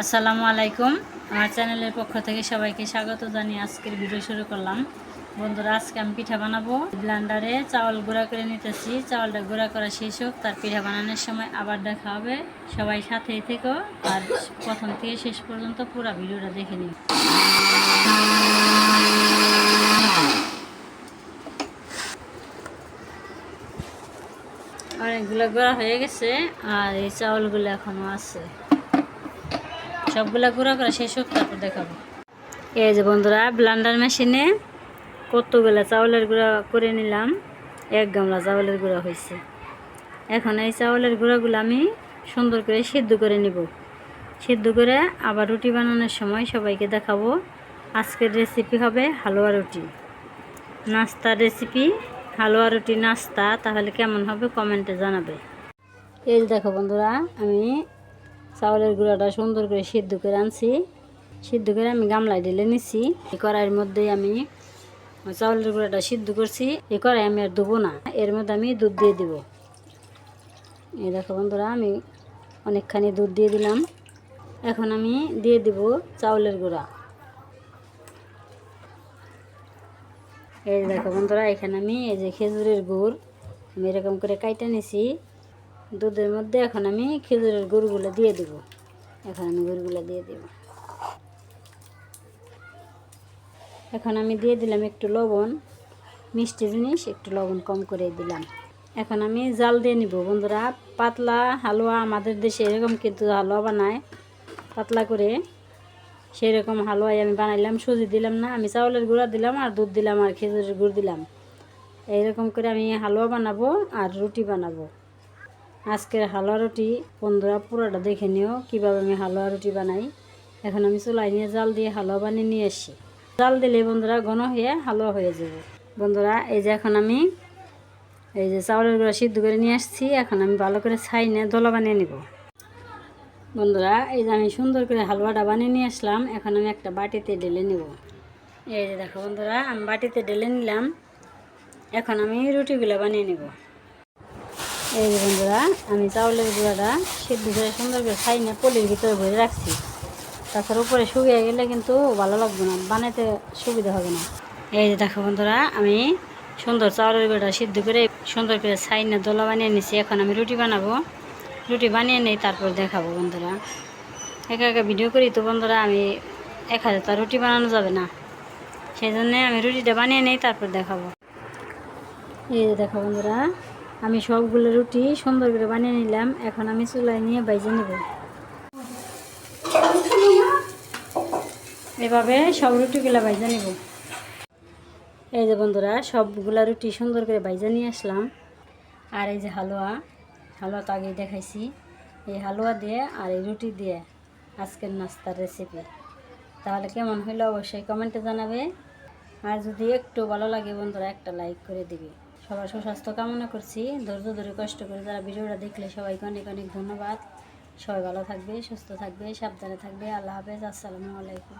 আসসালামু আলাইকুম। আমার চ্যানেলের পক্ষ থেকে সবাইকে স্বাগত জানিয়ে আজকের ভিডিও শুরু করলাম। বন্ধুরা, আজকে আমি পিঠা বানাবো। ব্লান্ডারে চাউল গুঁড়া করে নিতেছি। চাউলটা গুঁড়া করা শেষ হোক, তার পিঠা বানানোর সময় আবার দেখা হবে। সবাই সাথেই থেকো। আর প্রথম থেকে শেষ পর্যন্ত পুরো ভিডিওটা দেখে নিই অনেকগুলো গুঁড়া হয়ে গেছে, আর এই চাউলগুলো এখনও আছে। সবগুলা গুঁড়া করা শেষ হোক, তারপর দেখাবো। এই যে বন্ধুরা, ব্লান্ডার মেশিনে কতগুলা চাউলের গুঁড়া করে নিলাম। এক গামলা চাউলের গুঁড়া হয়েছে। এখন এই চাউলের গুঁড়াগুলো আমি সুন্দর করে সিদ্ধ করে নিব। সিদ্ধ করে আবার রুটি বানানোর সময় সবাইকে দেখাবো আজকের রেসিপি হবে হালুয়া রুটি। নাস্তার রেসিপি হালুয়া রুটি নাস্তা, তাহলে কেমন হবে কমেন্টে জানাবে। এই দেখো বন্ধুরা, আমি চাউলের গুঁড়াটা সুন্দর করে সিদ্ধ করে আনছি। সিদ্ধ করে আমি গামলায় ঢেলে নিছি। এই কড়াইয়ের মধ্যেই আমি চাউলের গুঁড়াটা সিদ্ধ করছি। এই কড়াই আমি আর দেবো না, এর মধ্যে আমি দুধ দিয়ে দিব। এই দেখো বন্ধুরা, আমি অনেকখানি দুধ দিয়ে দিলাম। এখন আমি দিয়ে দিব চাউলের গুঁড়া। এই দেখো বন্ধুরা, এখানে আমি এই যে খেজুরের গুড়, আমি এরকম করে কাইটা নিছি। দুধের মধ্যে এখন আমি খেজুরের গুড়গুলো দিয়ে দেব। এখন আমি গুড়গুলো দিয়ে দেব। এখন আমি দিয়ে দিলাম একটু লবণ, মিষ্টি জিনিস একটু লবণ কম করে দিলাম। এখন আমি জাল দিয়ে নিব। বন্ধুরা, পাতলা হালুয়া আমাদের দেশে এরকম কিন্তু হালুয়া বানায়। পাতলা করে সেই রকম হালুয়াই আমি বানাইলাম। সুজি দিলাম না, আমি চাউলের গুঁড়া দিলাম আর দুধ দিলাম আর খেজুরের গুড় দিলাম। এইরকম করে আমি হালুয়া বানাবো আর রুটি বানাবো। আজকের হালুয়া রুটি, বন্ধুরা পুরোটা দেখে নিও কীভাবে আমি হালুয়া রুটি বানাই। এখন আমি চুলাই নিয়ে জাল দিয়ে হালুয়া বানিয়ে নিয়ে এসি জাল দিলে বন্ধুরা ঘন হয়ে হালুয়া হয়ে যাবে। বন্ধুরা, এই যে এখন আমি এই যে চাউলের গুঁড়া সিদ্ধ করে নিয়ে আসছি, এখন আমি ভালো করে ছাই নিয়ে দোলা বানিয়ে নিব। বন্ধুরা, এই যে আমি সুন্দর করে হালুয়াটা বানিয়ে নিয়ে আসলাম, এখন আমি একটা বাটিতে ঢেলে নেব। এই যে দেখো বন্ধুরা, আমি বাটিতে ঢেলে নিলাম, এখন আমি রুটিগুলো বানিয়ে নেব। এই বন্ধুরা, আমি চাউলের গুঁড়াটা সিদ্ধ করে সুন্দর করে খাই না পলির ভিতরে ভরে রাখছি। তাছাড়া উপরে শুকিয়ে গেলে কিন্তু ভালো লাগবে না বানাতে সুবিধা হবে না। এই যে দেখো বন্ধুরা, আমি সুন্দর চাউলের গুঁড়াটা সিদ্ধ করে সুন্দর করে ছাই না দোলা বানিয়ে নিছি এখন আমি রুটি বানাবো। রুটি বানিয়ে নেই তারপর দেখাবো বন্ধুরা। একা একা ভিডিও করি তো বন্ধুরা, আমি এক হাজার তার রুটি বানানো যাবে না। সেই জন্যে আমি রুটিটা বানিয়ে নেই তারপর দেখাবো। এই যে দেখো বন্ধুরা আমি সবগুলো রুটি সুন্দর করে বানিয়ে নিলাম, এখন আমি চুলায় নিয়ে বাইজে নেব। এভাবে সব রুটিগুলো বাইজে নেব। এই যে বন্ধুরা, সবগুলা রুটি সুন্দর করে বাইজে নিয়ে আসলাম। আর এই যে হালুয়া হালুয়া তো আগেই দেখাইছি। এই হালুয়া দিয়ে আর এই রুটি দিয়ে আজকের নাস্তার রেসিপি তাহলে কেমন হইল অবশ্যই কমেন্টে জানাবে। আর যদি একটু ভালো লাগে বন্ধুরা, একটা লাইক করে দিবে। সবার সুস্বাস্থ্য কামনা করছি। ধৈর্য ধরে কষ্ট করে যারা ভিডিওটা দেখলে সবাইকে অনেক অনেক ধন্যবাদ। সবাই ভালো থাকবে, সুস্থ থাকবে, সাবধানে থাকবে। আল্লাহ হাফেজ, আসসালামু আলাইকুম।